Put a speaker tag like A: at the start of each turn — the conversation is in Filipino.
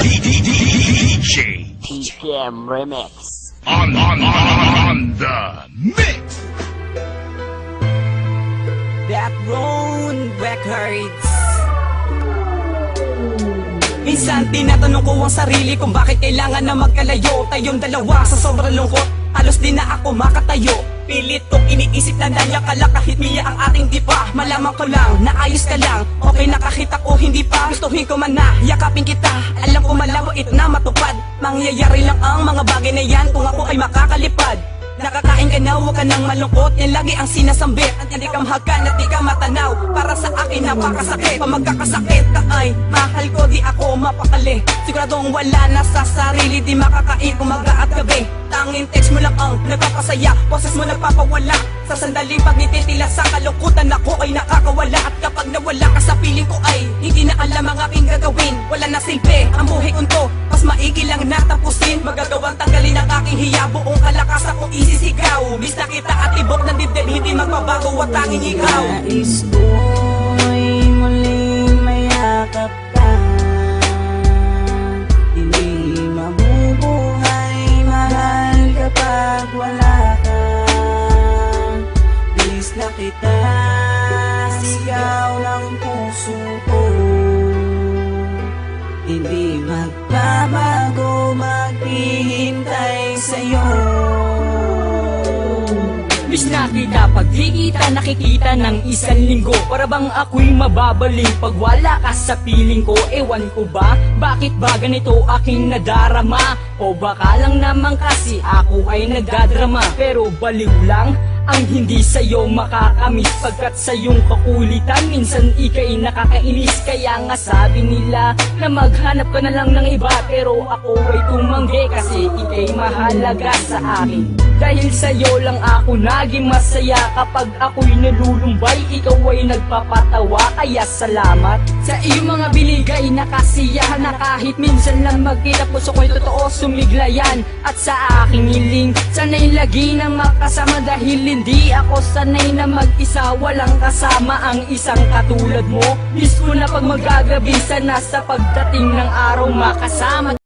A: DJ
B: TPM Remix.
A: on on on the mix.
C: That Roan Records Minsan tinatanong ko ang sarili kung bakit kailangan na magkalayo Tayong dalawa sa sobrang lungkot Halos di na ako makatayo. Pilit kong iniisip na nandiyan ka lang kahit miya ang ating di pa Malaman ko lang, naayos ka lang. Okay na kahit ako hindi pa Gustuhin ko man na, yakapin kita. Alam ko malawait na matupad. Mangyayari lang ang mga bagay na yan Kung ako ay makakalipad Nakakain ka na, huwag ka nang malungkot. Yan lagi ang sinasambit. At hindi ka at di ka matanaw. Para sa akin napakasakit. Pag magkakasakit ka ay Mahal ko di ako mapakali. Siguradong wala na sa sarili Di makakain umaga at gabi. Tanging text mo lang ang nagpapasaya. Boses mo nagpapawala. Sa sandaling pagnititila sa kalungkutan Ako ay nakakawala. At kapag nawala ka sa piling ko ay Hindi na alam ang aking gagawin ng dibdib Hindi magbabago at tanging ikaw.
D: Nais ko'y muling mayakap ka. Hindi mabubuhay mahal kapag wala ka. Bilis na kita sigaw ng puso ko. Hindi magbabago maghihintay
E: Miss na kita pag di kita nakikita ng isang linggo. Para bang ako'y mababaling pag wala ka sa piling ko? Ewan ko ba, bakit ba ganito aking nadarama? O baka lang naman kasi ako ay nagdadrama. Pero baliw lang ang hindi sa'yo makakamiss Pagkat sa iyong kakulitan. Minsan ika'y nakakainis Kaya nga sabi nila na maghanap ka na lang ng iba. Pero ako ay tumanggi kasi ika'y mahalaga sa akin. Dahil sa'yo lang ako naging masaya. Kapag ako'y nalulumbay Ikaw ay nagpapatawa. Kaya salamat Sa iyong mga binigay na kasiyahan Na kahit minsan lang magkita Puso ko'y totoo sumiglayan. At sa aking hiling Sana'y lagi nang makasama Dahil hindi ako sanay na mag-isa Walang kasama ang isang katulad mo. Miss ko na pag magagabi Sana sa pagdating ng araw makasama